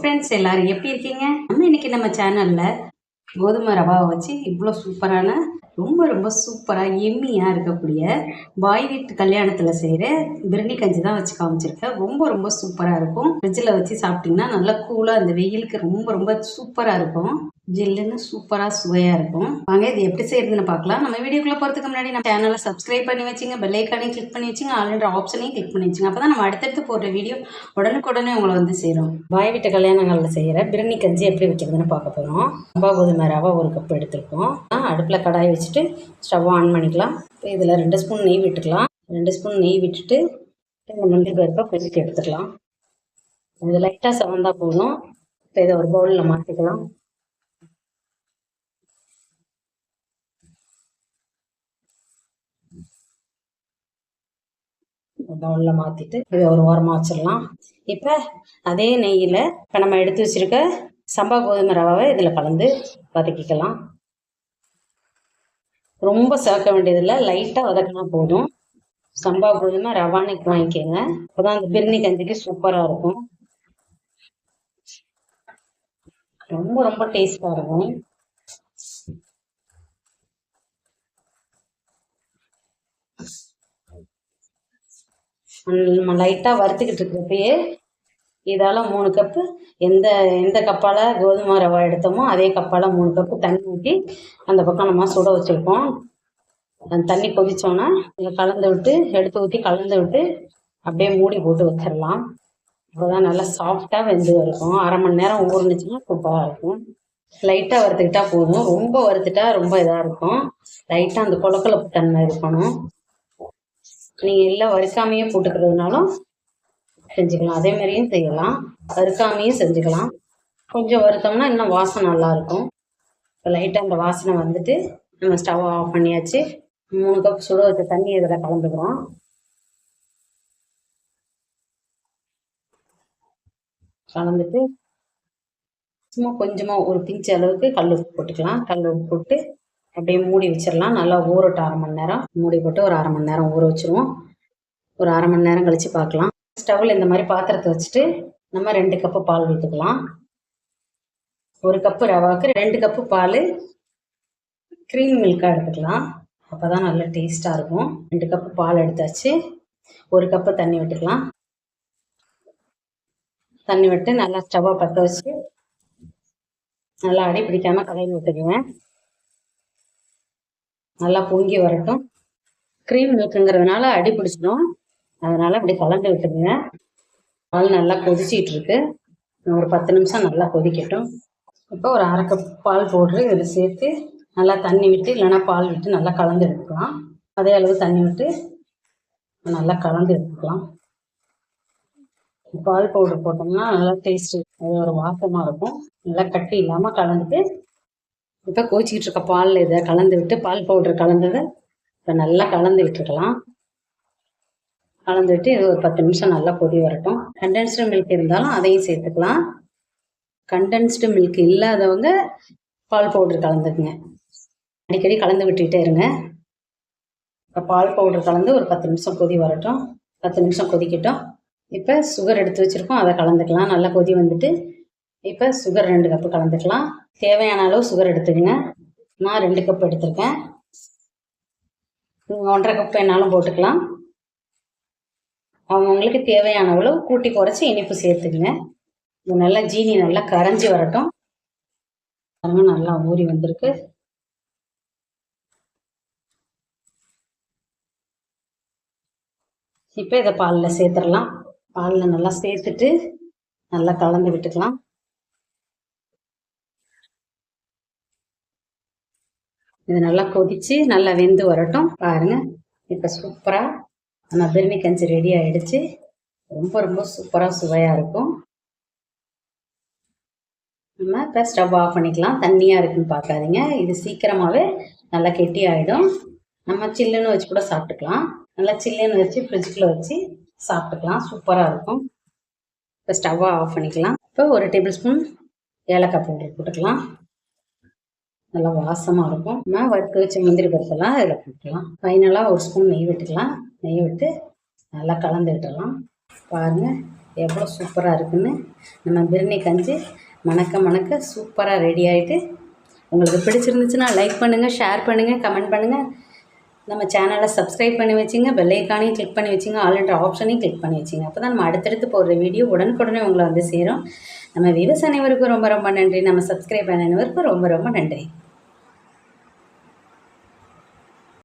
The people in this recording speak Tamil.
ஃப்ரெண்ட்ஸ் எல்லாரும் எப்படி இருக்கீங்க? நம்ம இன்னைக்கு நம்ம சேனல்ல கோதுமை ரவாவை வச்சு இவ்வளோ சூப்பரான ரொம்ப ரொம்ப சூப்பராக எம்மியாக இருக்கக்கூடிய பாய் வீட்டு கல்யாணத்தில் செய்கிற பிரிணி கஞ்சி தான் வச்சு காமிச்சிருக்கேன். ரொம்ப ரொம்ப சூப்பராக இருக்கும். ஃப்ரிட்ஜில் வச்சு சாப்பிட்டிங்கன்னா நல்லா கூலாக அந்த வெயிலுக்கு ரொம்ப ரொம்ப சூப்பராக இருக்கும். ஜில்லுன்னு சூப்பராக சுவையாக இருக்கும். வாங்க இது எப்படி செய்யறதுன்னு பார்க்கலாம். நம்ம வீடியோக்குள்ளே போகிறதுக்கு முன்னாடி நம்ம சேனலை சப்ஸ்கிரைப் பண்ணி வச்சுங்க பெல்லைக்கானையும் கிளிக் பண்ணி வச்சுங்க ஆல்ரெடி ஆப்ஷனையும் கிளிக் பண்ணி வச்சுங்க. அப்போ தான் நம்ம அடுத்தடுத்து போடுற வீடியோ உடனுக்குடனே உங்களை வந்து சேரும். வாய் விட்ட கல்யாணங்களில் செய்கிற பிரியாணி கஞ்சி எப்படி வைக்கிறதுன்னு பார்க்க போகிறோம் ரவா கோதுமை ரவா ஒரு கப் எடுத்துருக்கோம். அடுப்பில் கடாய் வச்சுட்டு ஸ்டவ் ஆன் பண்ணிக்கலாம். இப்போ இதில் ரெண்டு ஸ்பூன் நெய் விட்டுக்கலாம். ரெண்டு ஸ்பூன் நெய் விட்டுட்டு இந்த முந்திரி பருப்பை கொதிக்க எடுத்துக்கலாம். இது லைட்டாக சவந்தா போதும். இப்போ இதை ஒரு பவுலில் மாற்றிக்கலாம் பவுலில் மாற்றிட்டு இதை ஒரு ஓரமாக வச்சிடலாம். இப்போ அதே நெய்யில் இப்போ நம்ம எடுத்து வச்சிருக்க சம்பா கோதுமை ரவாவை இதில் கலந்து வதக்கிக்கலாம். ரொம்ப சேர்க்க வேண்டியதில்லை லைட்டாக வதக்கினா போதும். சம்பா கோதுமை ரவான்னு வாங்கிக்கோங்க. அப்போதான் அந்த பிரிணி கஞ்சிக்கு சூப்பராக இருக்கும். ரொம்ப ரொம்ப டேஸ்டாக இருக்கும். நம்ம லைட்டாக வறுத்துக்கிட்டு இருக்கிறப்பயே இதால் மூணு கப்பு எந்த எந்த கப்பால் கோதுமை ரவை எடுத்தோமோ அதே கப்பால் மூணு கப்பு தண்ணி ஊற்றி அந்த பக்கம் நம்ம சுட வச்சுருக்கோம் அந்த தண்ணி கொதிச்சோன்னா இதை கலந்து விட்டு எடுத்து ஊற்றி கலந்து விட்டு அப்படியே மூடி போட்டு வச்சிடலாம் அப்போதான் நல்லா சாஃப்டாக வெந்து இருக்கும் அரை மணி நேரம் ஊறுனுச்சுன்னா சூப்பராக இருக்கும். லைட்டாக வறுத்துக்கிட்டா போதும். ரொம்ப வறுத்துட்டா ரொம்ப இதாக இருக்கும். லைட்டாக அந்த கொலக்கொலப்பு தன்மை இருக்கணும். நீங்கள் எல்லாம் வறுக்காமையே போட்டுக்கிறதுனாலும் செஞ்சுக்கலாம். அதே மாதிரியும் செய்யலாம். வறுக்காமையும் செஞ்சுக்கலாம். கொஞ்சம் வறுத்தோம்னா இன்னும் வாசனை நல்லாயிருக்கும். இப்போ லைட்டாக அந்த வாசனை வந்துட்டு நம்ம ஸ்டவ் ஆஃப் பண்ணியாச்சு. மூணு கப் சுட வச்ச தண்ணி இதில் கலந்துக்கிறோம். கலந்துட்டு சும்மா கொஞ்சமாக ஒரு பிஞ்சு அளவுக்கு கல் உப்பு போட்டுக்கலாம். கல் உப்பு போட்டு அப்படியே மூடி வச்சிடலாம் நல்லா ஊறட்டும் அரை மணி நேரம். மூடி போட்டு ஒரு அரை மணி நேரம் ஊற வச்சுருவோம். ஒரு அரை மணி நேரம் கழித்து பார்க்கலாம். ஸ்டவ்வில் இந்த மாதிரி பாத்திரத்தை வச்சுட்டு நம்ம ரெண்டு கப்பு பால் ஊற்றுக்கலாம் ஒரு கப்பு ரவாவுக்கு ரெண்டு கப்பு பால் க்ரீம் மில்காக எடுத்துக்கலாம். அப்போ தான் நல்லா டேஸ்ட்டாக இருக்கும். ரெண்டு கப்பு பால் எடுத்தாச்சு. ஒரு கப்பு தண்ணி விட்டுக்கலாம். தண்ணி விட்டு நல்லா ஸ்டவ்வை பற்ற வச்சு நல்லா அடி பிடிக்காமல் கலையில் விட்டுக்குவேன் நல்லா பொங்கி வரட்டும். க்ரீம் மில்க்குங்கிறதுனால அடி பிடிச்சிடும். அதனால் அப்படி கலந்து விட்டுருங்க பால் நல்லா கொதிச்சிட்டு இருக்கு ஒரு பத்து நிமிஷம் நல்லா கொதிக்கட்டும். இப்போ ஒரு அரை கப் பால் போட்டு இதில் சேர்த்து நல்லா தண்ணி விட்டு இல்லைன்னா பால் விட்டு நல்லா கலந்து எடுத்துக்கலாம். அதே அளவு தண்ணி விட்டு நல்லா கலந்து எடுத்துக்கலாம். பால் பவுடர் போட்டோம்னா நல்லா டேஸ்ட்டு அது ஒரு வாசமாக இருக்கும். நல்லா கட்டி இல்லாமல் கலந்துட்டு இப்போ கோச்சிக்கிட்டு இருக்க பாலில் இதை கலந்து விட்டு பால் பவுடர் கலந்ததை இப்போ நல்லா கலந்து விட்டுருக்கலாம் கலந்து விட்டு இது ஒரு பத்து நிமிஷம் நல்லா கொதி வரட்டும். கண்டென்ஸ்டு மில்க் இருந்தாலும் அதையும் சேர்த்துக்கலாம். கண்டென்ஸ்டு மில்க் இல்லாதவங்க பால் பவுடர் கலந்துக்குங்க. அடிக்கடி கலந்து விட்டுக்கிட்டே இருங்க. இப்போ பால் பவுடர் கலந்து ஒரு பத்து நிமிஷம் கொதி வரட்டும். பத்து நிமிஷம் கொதிக்கட்டும். இப்போ சுகர் எடுத்து வச்சுருக்கோம் அதை கலந்துக்கலாம். நல்லா கொதி வந்துட்டு இப்போ சுகர் ரெண்டு கப்பு கலந்துக்கலாம். தேவையான அளவு சுகர் எடுத்துக்கங்க. நான் ரெண்டு கப் எடுத்திருக்கேன். நீங்கள் ஒன்றரை கப் வேணாலும் போட்டுக்கலாம். அவங்கவுங்களுக்கு தேவையான அளவு கூட்டி குறைச்சி இனிப்பு சேர்த்துக்குங்க. இது நல்லா ஜீனி நல்லா கரைஞ்சி வரட்டும். பாருங்க நல்லா ஊறி வந்திருக்கு. இப்போ இதை பாலில் சேர்த்துடலாம். பாலில் நல்லா சேர்த்துட்டு நல்லா கலந்து விட்டுக்கலாம். இது நல்லா கொதிச்சு நல்லா வெந்து வரட்டும். பாருங்க. இப்போ சூப்பராக நம்ம பிரியாணி கஞ்சி ரெடி ஆகிடுச்சு ரொம்ப ரொம்ப சூப்பராக சுவையாக இருக்கும். நம்ம இப்போ ஸ்டவ் ஆஃப் பண்ணிக்கலாம். தண்ணியாக இருக்குன்னு பார்க்காதீங்க. இது சீக்கிரமாகவே நல்லா கெட்டி ஆகிடும் நம்ம சில்லுன்னு வச்சு கூட சாப்பிட்டுக்கலாம். நல்லா சில்லுன்னு வச்சு ஃப்ரிட்ஜுக்குள்ளே வச்சு சாப்பிட்டுக்கலாம். சூப்பராக இருக்கும். இப்போ ஸ்டவ்வை ஆஃப் பண்ணிக்கலாம். இப்போ ஒரு டேபிள் ஸ்பூன் ஏலக்காய் பவுடர் போட்டுக்கலாம். நல்லா வாசமாக இருக்கும். நம்ம வறுத்து வச்ச முந்திரி பருப்பெல்லாம் இதில் போட்டுக்கலாம். ஃபைனலாக ஒரு ஸ்பூன் நெய் விட்டுக்கலாம். நெய் விட்டு நல்லா கலந்து விட்டுடலாம். பாருங்கள் எவ்வளோ சூப்பராக இருக்குன்னு. நம்ம பிரியாணி கஞ்சி மணக்க மணக்க சூப்பராக ரெடி ஆகிட்டு உங்களுக்கு பிடிச்சிருந்துச்சுன்னா லைக் பண்ணுங்கள் ஷேர் பண்ணுங்கள் கமெண்ட் பண்ணுங்கள் நம்ம சேனலை சப்ஸ்கிரைப் பண்ணி வச்சுங்க பெல்லைக்கானையும் கிளிக் பண்ணி வச்சுங்க ஆல்ரெடி ஆப்ஷனையும் கிளிக் பண்ணி வச்சுங்க. அப்போ தான் நம்ம அடுத்தடுத்து போடுற வீடியோ உடனுக்குடனே உங்களை வந்து சேரும். நம்ம விவசாய அனைவருக்கும் ரொம்ப ரொம்ப நன்றி. நம்ம சப்ஸ்கிரைப் பண்ண அனைவருக்கும் ரொம்ப ரொம்ப நன்றி.